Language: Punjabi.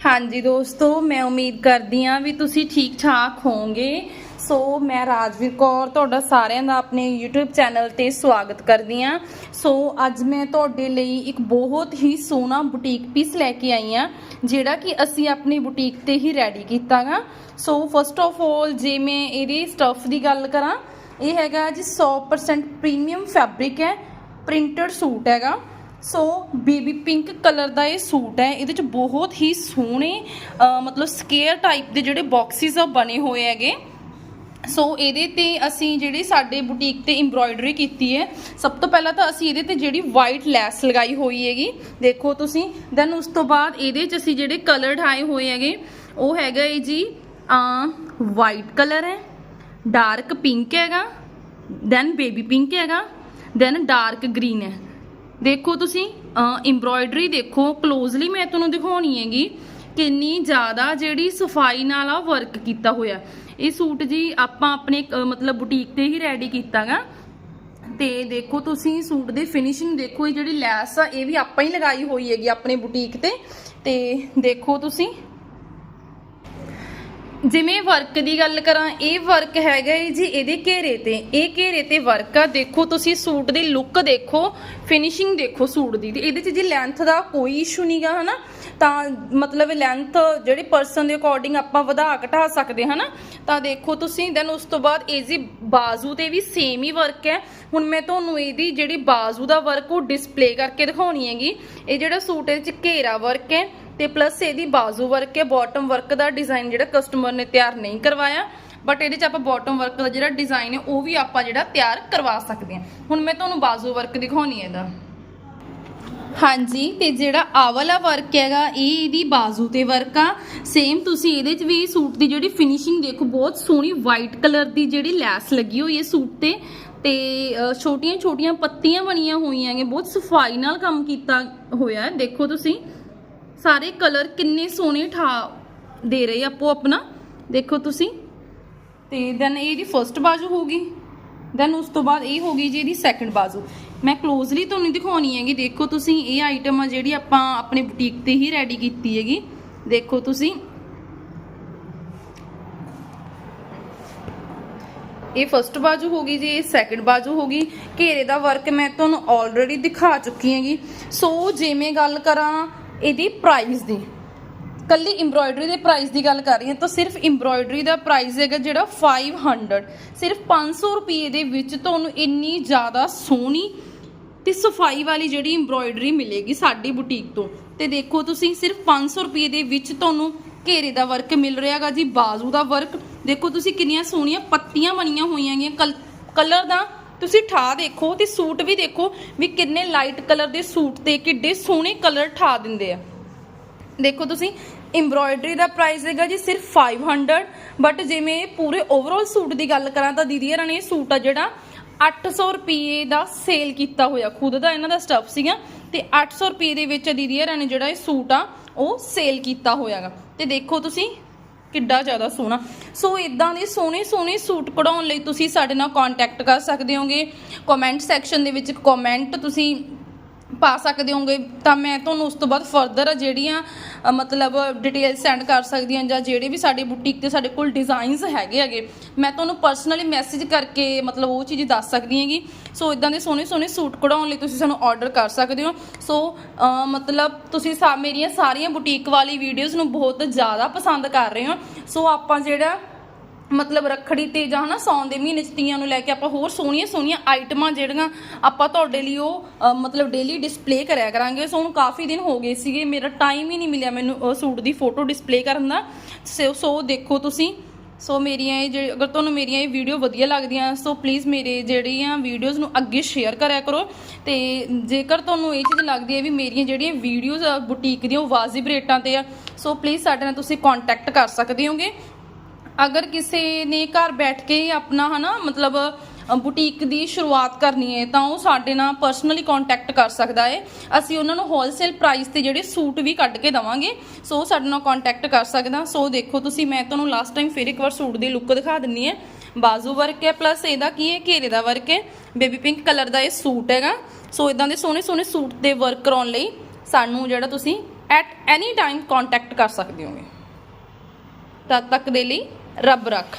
ਹਾਂਜੀ ਦੋਸਤੋ, ਮੈਂ ਉਮੀਦ ਕਰਦੀ ਹਾਂ ਵੀ ਤੁਸੀਂ ਠੀਕ ਠਾਕ ਹੋਵੋਗੇ। ਸੋ ਮੈਂ ਰਾਜਵੀਰ ਕੌਰ ਤੁਹਾਡਾ ਸਾਰਿਆਂ ਦਾ ਆਪਣੇ YouTube ਚੈਨਲ ਤੇ ਸਵਾਗਤ ਕਰਦੀ ਹਾਂ। ਸੋ ਅੱਜ ਮੈਂ ਤੁਹਾਡੇ ਲਈ ਇੱਕ ਬਹੁਤ ਹੀ ਸੋਹਣਾ ਬੁਟੀਕ ਪੀਸ ਲੈ ਕੇ ਆਈ ਹਾਂ, ਜਿਹੜਾ ਕਿ ਅਸੀਂ ਆਪਣੀ ਬੁਟੀਕ ਤੇ ਹੀ ਰੈਡੀ ਕੀਤਾਗਾ। ਸੋ ਫਸਟ ਆਫ ਆਲ ਜੇ ਮੈਂ ਇਹਦੀ ਸਟੱਫ ਦੀ ਗੱਲ ਕਰਾਂ, ਇਹ ਹੈਗਾ ਜੀ 100% ਪ੍ਰੀਮੀਅਮ ਫੈਬਰਿਕ ਹੈ ਪ੍ਰਿੰਟਡ ਸੂਟ ਹੈਗਾ। ਸੋ ਬੇਬੀ ਪਿੰਕ ਕਲਰ ਦਾ ਇਹ ਸੂਟ ਹੈ। ਇਹਦੇ ਚ ਬਹੁਤ ਹੀ ਸੋਹਣੇ ਮਤਲਬ ਸਕੇਅਰ ਟਾਈਪ ਦੇ ਜਿਹੜੇ ਬਾਕਸਿਸ ਆ ਬਣੇ ਹੋਏ ਹੈਗੇ। ਸੋ ਇਹਦੇ ਤੇ ਅਸੀਂ ਜਿਹੜੀ ਸਾਡੇ ਬੁਟੀਕ ਤੇ ਐਮਬ੍ਰੋਇਡਰੀ ਕੀਤੀ ਹੈ, ਸਭ ਤੋਂ ਪਹਿਲਾਂ ਤਾਂ ਅਸੀਂ ਇਹਦੇ ਤੇ ਜਿਹੜੀ ਵਾਈਟ ਲੈਸ ਲਗਾਈ ਹੋਈ ਹੈਗੀ। ਦੇਖੋ ਤੁਸੀਂ ਦੈਨ ਉਸ ਤੋਂ ਬਾਅਦ ਇਹਦੇ ਚ ਅਸੀਂ ਜਿਹੜੇ ਕਲਰ ਆਏ ਹੋਏ ਹੈਗੇ, ਉਹ ਹੈਗਾ ਇਹ ਜੀ ਵਾਈਟ ਕਲਰ ਹੈ ਡਾਰਕ ਪਿੰਕ ਹੈਗਾ ਦੈਨ ਬੇਬੀ ਪਿੰਕ ਹੈਗਾ ਦੈਨ ਡਾਰਕ ਗ੍ਰੀਨ ਹੈ। ਦੇਖੋ ਤੁਸੀਂ ਐਮਬ੍ਰੋਇਡਰੀ ਦੇਖੋ ਕਲੋਜ਼ਲੀ ਮੈਂ ਤੁਹਾਨੂੰ ਦਿਖਾਉਣੀ ਹੈਗੀ, ਕਿੰਨੀ ਜ਼ਿਆਦਾ ਜਿਹੜੀ ਸਫ਼ਾਈ ਨਾਲ ਆ ਵਰਕ ਕੀਤਾ ਹੋਇਆ। ਇਹ ਸੂਟ ਜੀ ਆਪਾਂ ਆਪਣੇ ਮਤਲਬ ਬੁਟੀਕ ਤੇ ਹੀ ਰੈਡੀ ਕੀਤਾਗਾ। ਤੇ ਦੇਖੋ ਤੁਸੀਂ ਸੂਟ ਦੀ ਫਿਨਿਸ਼ਿੰਗ ਦੇਖੋ, ਇਹ ਜਿਹੜੀ ਲੈਸ ਆ, ਇਹ ਵੀ ਆਪਾਂ ਹੀ ਲਗਾਈ ਹੋਈ ਹੈਗੀ ਆਪਣੇ ਬੁਟੀਕ ਤੇ। ਤੇ ਦੇਖੋ ਤੁਸੀਂ ਜਿਵੇਂ ਵਰਕ ਦੀ ਗੱਲ ਕਰਾਂ, ਇਹ ਵਰਕ ਹੈਗਾ ਏ ਜੀ ਇਹਦੇ ਘੇਰੇ ਤੇ। ਇਹ ਘੇਰੇ ਤੇ ਵਰਕ ਆ, ਦੇਖੋ ਤੁਸੀਂ ਸੂਟ ਦੀ ਲੁੱਕ ਦੇਖੋ ਫਿਨਿਸ਼ਿੰਗ ਦੇਖੋ ਸੂਟ ਦੀ। ਤੇ ਇਹਦੇ 'ਚ ਜੀ ਲੈਂਥ ਦਾ ਕੋਈ ਇਸ਼ੂ ਨਹੀਂਗਾ ਹਨਾ, ਤਾਂ ਮਤਲਬ ਲੈਂਥ ਜਿਹੜੇ ਪਰਸਨ ਦੇ ਅਕੋਰਡਿੰਗ ਆਪਾਂ ਵਧਾ ਘਟਾ ਸਕਦੇ, ਹਨਾ। ਤਾਂ ਦੇਖੋ ਤੁਸੀਂ ਦੈਨ ਉਸ ਤੋਂ ਬਾਅਦ ਇਹ ਜੀ ਬਾਜ਼ੂ ਤੇ ਵੀ ਸੇਮ ਹੀ ਵਰਕ ਹੈ। ਹੁਣ ਮੈਂ ਤੁਹਾਨੂੰ ਇਹਦੀ ਜਿਹੜੀ ਬਾਜ਼ੂ ਦਾ ਵਰਕ ਉਹ ਡਿਸਪਲੇ ਕਰਕੇ ਦਿਖਾਉਣੀ ਹੈਗੀ। ਇਹ ਜਿਹੜਾ ਸੂਟ ਇਹਦੇ 'ਚ ਘੇਰਾ ਵਰਕ ਹੈ। ਤੇ ਪਲੱਸ ਇਹਦੀ ਬਾਜ਼ੂ ਵਰਕ ਹੈ ਬਾਟਮ ਵਰਕ ਦਾ ਡਿਜ਼ਾਈਨ ਜਿਹੜਾ ਕਸਟਮਰ ਨੇ ਤਿਆਰ ਨਹੀਂ ਕਰਵਾਇਆ ਬਟ ਇਹਦੇ ਚ ਆਪਾਂ ਬਾਟਮ ਵਰਕ ਦਾ ਜਿਹੜਾ ਡਿਜ਼ਾਈਨ ਹੈ, ਉਹ ਵੀ ਆਪਾਂ ਜਿਹੜਾ ਤਿਆਰ ਕਰਵਾ ਸਕਦੇ ਹਾਂ। ਹੁਣ ਮੈਂ ਤੁਹਾਨੂੰ ਬਾਜ਼ੂ ਵਰਕ ਦਿਖਾਉਣੀ ਹੈ ਇਹਦਾ। ਹਾਂਜੀ, ਤੇ ਜਿਹੜਾ ਆਹ ਵਾਲਾ ਵਰਕ ਹੈਗਾ, ਇਹ ਇਹਦੀ ਬਾਜ਼ੂ ਤੇ ਵਰਕ ਆ। ਸੇਮ ਤੁਸੀਂ ਇਹਦੇ ਚ ਵੀ ਸੂਟ ਦੀ ਜਿਹੜੀ ਫਿਨਿਸ਼ਿੰਗ ਦੇਖੋ, ਬਹੁਤ ਸੋਹਣੀ ਵਾਈਟ ਕਲਰ ਦੀ ਜਿਹੜੀ ਲੈਸ ਲੱਗੀ ਹੋਈ ਹੈ ਸੂਟ ਤੇ। ਤੇ ਛੋਟੀਆਂ ਛੋਟੀਆਂ ਪੱਤੀਆਂ ਬਣੀਆਂ ਹੋਈਆਂ ਨੇ, ਬਹੁਤ ਸਫ਼ਾਈ ਨਾਲ ਕੰਮ ਕੀਤਾ ਹੋਇਆ ਹੈ, ਦੇਖੋ ਤੁਸੀਂ। ਸਾਰੇ ਕਲਰ ਕਿੰਨੇ ਸੋਹਣੇ ਠਾ ਦੇ ਰਹੇ ਆਪੋ ਆਪਣਾ। ਦੇਖੋ ਤੁਸੀਂ। ਤੇ ਦੈਨ ਇਹ ਇਹਦੀ ਫਰਸਟ ਬਾਜੂ ਹੋਗੀ ਦੈਨ ਉਸ ਤੋਂ ਬਾਅਦ ਇਹ ਹੋਗੀ ਜੀ ਇਹਦੀ ਸੈਕੰਡ ਬਾਜੂ। ਮੈਂ ਕਲੋਜ਼ਲੀ ਤੁਹਾਨੂੰ ਦਿਖਾਉਣੀ ਹੈਗੀ। ਦੇਖੋ ਤੁਸੀਂ, ਇਹ ਆਈਟਮ ਆ ਜਿਹੜੀ ਆਪਾਂ ਆਪਣੇ ਬੁਟੀਕ ਤੇ ਹੀ ਰੈਡੀ ਕੀਤੀ ਹੈਗੀ। ਦੇਖੋ ਤੁਸੀਂ। ਇਹ ਫਰਸਟ ਬਾਜੂ ਹੋਗੀ ਜੀ, ਇਹ ਸੈਕੰਡ ਬਾਜੂ ਹੋਗੀ ਘੇਰੇ ਦਾ ਵਰਕ ਮੈਂ ਤੁਹਾਨੂੰ ਆਲਰੇਡੀ ਦਿਖਾ ਚੁੱਕੀ ਹੈਗੀ। ਸੋ ਜੇ ਮੈਂ ਗੱਲ ਕਰਾਂ ਇਹਦੀ ਪ੍ਰਾਈਸ ਦੀ। ਕੱਲੀ ਐਮਬ੍ਰੋਇਡਰੀ ਦੇ ਪ੍ਰਾਈਸ ਦੀ ਗੱਲ ਕਰ ਰਹੀ ਹਾਂ ਤਾਂ ਸਿਰਫ ਐਮਬ੍ਰੋਇਡਰੀ ਦਾ ਪ੍ਰਾਈਸ ਹੈਗਾ ਜਿਹੜਾ 500 ਸਿਰਫ 500 ਰੁਪਏ ਦੇ ਵਿੱਚ ਤੁਹਾਨੂੰ ਇੰਨੀ ਜ਼ਿਆਦਾ ਸੋਹਣੀ ਤੇ ਸਫ਼ਾਈ ਵਾਲੀ ਜਿਹੜੀ ਐਮਬ੍ਰੋਇਡਰੀ ਮਿਲੇਗੀ ਸਾਡੀ ਬੁਟੀਕ ਤੋਂ। ਤੇ ਦੇਖੋ ਤੁਸੀਂ ਸਿਰਫ 500 ਰੁਪਏ ਦੇ ਵਿੱਚ ਤੁਹਾਨੂੰ ਘੇਰੇ ਦਾ ਵਰਕ ਮਿਲ ਰਿਹਾਗਾ ਜੀ, ਬਾਜ਼ੂ ਦਾ ਵਰਕ ਦੇਖੋ ਤੁਸੀਂ ਕਿੰਨੀਆਂ ਸੋਹਣੀਆਂ ਪੱਤੀਆਂ ਬਣੀਆਂ ਹੋਈਆਂ ਗੀਆਂ ਕਲਰ ਦਾ ਤੁਸੀਂ ਠਾ ਦੇਖੋ ਤੇ ਸੂਟ ਵੀ ਦੇਖੋ ਵੀ ਕਿੰਨੇ ਲਾਈਟ ਕਲਰ ਦੇ ਸੂਟ ਤੇ ਕਿੱਡੇ ਸੋਹਣੇ ਕਲਰ ਠਾ ਦਿੰਦੇ ਆ। ਦੇਖੋ ਤੁਸੀਂ ਐਮਬ੍ਰੋਇਡਰੀ ਦਾ ਪ੍ਰਾਈਸ ਹੈਗਾ ਜੀ ਸਿਰਫ 500 ਬਟ ਜਿਵੇਂ ਪੂਰੇ ਓਵਰਆਲ ਸੂਟ ਦੀ ਗੱਲ ਕਰਾਂ ਤਾਂ ਦੀਦੀ ਹਰਾਂ ਨੇ ਇਹ ਸੂਟ ਆ ਜਿਹੜਾ 800 ਰੁਪਏ ਦਾ ਸੇਲ ਕੀਤਾ ਹੋਇਆ, ਖੁਦ ਦਾ ਇਹਨਾਂ ਦਾ ਸਟਫ ਸੀਗਾ, ਤੇ 800 ਰੁਪਏ ਦੇ ਵਿੱਚ ਦੀਦੀ ਹਰਾਂ ਨੇ ਜਿਹੜਾ ਇਹ ਸੂਟ ਆ, ਉਹ ਸੇਲ ਕੀਤਾ ਹੋਇਆਗਾ। ਤੇ ਦੇਖੋ ਤੁਸੀਂ ਕਿੱਡਾ ਜ਼ਿਆਦਾ ਸੋਹਣਾ। ਸੋ ਇਦਾਂ ਦੇ ਸੋਹਣੇ ਸੋਹਣੇ ਸੂਟ ਕਢਾਉਣ ਲਈ ਤੁਸੀਂ ਸਾਡੇ ਨਾਲ ਕੰਟੈਕਟ ਕਰ ਸਕਦੇ ਹੋਗੇ। ਕਮੈਂਟ ਸੈਕਸ਼ਨ ਦੇ ਵਿੱਚ ਕਮੈਂਟ ਤੁਸੀਂ ਪਾ ਸਕਦੇ ਹੋਗੇ ਤਾਂ ਮੈਂ ਤੁਹਾਨੂੰ ਉਸ ਤੋਂ ਬਾਅਦ ਫਰਦਰ ਜਿਹੜੀਆਂ ਮਤਲਬ ਡਿਟੇਲ ਸੈਂਡ ਕਰ ਸਕਦੀ ਹਾਂ ਜਾਂ ਜਿਹੜੇ ਵੀ ਸਾਡੇ ਬੁਟੀਕ ਤੇ ਸਾਡੇ ਕੋਲ ਡਿਜ਼ਾਈਨਸ ਹੈਗੇ ਹੈਗੇ, ਮੈਂ ਤੁਹਾਨੂੰ ਪਰਸਨਲੀ ਮੈਸੇਜ ਕਰਕੇ ਮਤਲਬ ਉਹ ਚੀਜ਼ ਦੱਸ ਸਕਦੀ ਹੈਗੀ। ਸੋ ਇਦਾਂ ਦੇ ਸੋਹਣੇ ਸੋਹਣੇ ਸੂਟ ਕਢਾਉਣ ਲਈ ਤੁਸੀਂ ਸਾਨੂੰ ਆਰਡਰ ਕਰ ਸਕਦੇ ਹੋ। ਸੋ ਮਤਲਬ ਤੁਸੀਂ ਸਾ, ਮੇਰੀਆਂ ਸਾਰੀਆਂ ਬੁਟੀਕ ਵਾਲੀ ਵੀਡੀਓਜ਼ ਨੂੰ ਬਹੁਤ ਜ਼ਿਆਦਾ ਪਸੰਦ ਕਰ ਰਹੇ ਹੋ। ਸੋ ਆਪਾਂ ਜਿਹੜਾ ਮਤਲਬ ਰੱਖੜੀ ਤੇ ਜਾਂ ਹਨਾ ਸੌਣ ਦੇ ਮਹੀਨੇ ਚ ਤੀਆਂ ਨੂੰ ਲੈ ਕੇ ਆਪਾਂ ਹੋਰ ਸੋਹਣੀਆਂ ਸੋਹਣੀਆਂ ਆਈਟਮਾਂ ਜਿਹੜੀਆਂ ਆਪਾਂ ਤੁਹਾਡੇ ਲਈ ਉਹ ਅ, ਮਤਲਬ ਡੇਲੀ ਡਿਸਪਲੇ ਕਰਿਆ ਕਰਾਂਗੇ। ਸੋ ਹੁਣ ਕਾਫੀ ਦਿਨ ਹੋ ਗਏ ਸੀਗੇ ਮੇਰਾ ਟਾਈਮ ਹੀ ਨਹੀਂ ਮਿਲਿਆ ਮੈਨੂੰ ਉਹ ਸੂਟ ਦੀ ਫੋਟੋ ਡਿਸਪਲੇ ਕਰਨ ਦਾ। ਸੋ ਸੋ ਦੇਖੋ ਤੁਸੀਂ। ਸੋ ਮੇਰੀਆਂ ਇਹ ਜਿਹੜੀ ਅਗਰ ਤੁਹਾਨੂੰ ਮੇਰੀਆਂ ਇਹ ਵੀਡੀਓ ਵਧੀਆ ਲੱਗਦੀਆਂ ਸੋ ਪਲੀਜ਼ ਮੇਰੇ ਜਿਹੜੀਆਂ ਵੀਡੀਓਜ਼ ਨੂੰ ਅੱਗੇ ਸ਼ੇਅਰ ਕਰਿਆ ਕਰੋ। ਤੇ ਜੇਕਰ ਤੁਹਾਨੂੰ ਇਹ ਚੀਜ਼ ਲੱਗਦੀ ਹੈ ਵੀ ਮੇਰੀਆਂ ਜਿਹੜੀਆਂ ਵੀਡੀਓਜ਼ ਬੁਟੀਕ ਦੀਆਂ ਉਹ ਵਾਜਿਬ ਰੇਟਾਂ ਤੇ ਆ ਸੋ ਪਲੀਜ਼ ਸਾਡੇ ਨਾਲ ਤੁਸੀਂ ਕੰਟੈਕਟ ਕਰ ਸਕਦੇ ਹੋਗੇ। ਅਗਰ ਕਿਸੇ ਨੇ ਘਰ ਬੈਠ ਕੇ ਹੀ ਆਪਣਾ ਹਨਾ, ਮਤਲਬ ਬੁਟੀਕ ਦੀ ਸ਼ੁਰੂਆਤ ਕਰਨੀ ਹੈ, ਤਾਂ ਉਹ ਸਾਡੇ ਨਾਲ ਪਰਸਨਲੀ ਕੰਟੈਕਟ ਕਰ ਸਕਦਾ ਹੈ। ਅਸੀਂ ਉਹਨਾਂ ਨੂੰ ਹੋਲਸੇਲ ਪ੍ਰਾਈਸ ਤੇ ਜਿਹੜੇ ਸੂਟ ਵੀ ਕੱਢ ਕੇ ਦਵਾਂਗੇ, ਸੋ ਉਹ ਸਾਡੇ ਨਾਲ ਕੰਟੈਕਟ ਕਰ ਸਕਦਾ। ਸੋ ਦੇਖੋ ਤੁਸੀਂ, ਮੈਂ ਤੁਹਾਨੂੰ ਲਾਸਟ ਟਾਈਮ ਫਿਰ ਇੱਕ ਵਾਰ ਸੂਟ ਦੀ ਲੁੱਕ ਦਿਖਾ ਦਿੰਨੀ ਹੈ। ਬਾਜ਼ੂ ਵਰਕ ਹੈ ਪਲੱਸ ਇਹਦਾ ਕੀ ਹੈ, ਘੇਰੇ ਦਾ ਵਰਕ ਹੈ। ਬੇਬੀ ਪਿੰਕ ਕਲਰ ਦਾ ਇਹ ਸੂਟ ਹੈਗਾ। ਸੋ ਇਦਾਂ ਦੇ ਸੋਹਣੇ ਸੋਹਣੇ ਸੂਟ ਤੇ ਵਰਕ ਕਰਾਉਣ ਲਈ ਸਾਨੂੰ ਜਿਹੜਾ ਤੁਸੀਂ ਐਟ ਐਨੀ ਟਾਈਮ ਕੰਟੈਕਟ ਕਰ ਸਕਦੇ ਹੋਗੇ। ਤਦ ਤੱਕ ਦੇ ਲਈ ਰੱਬ ਰੱਖ।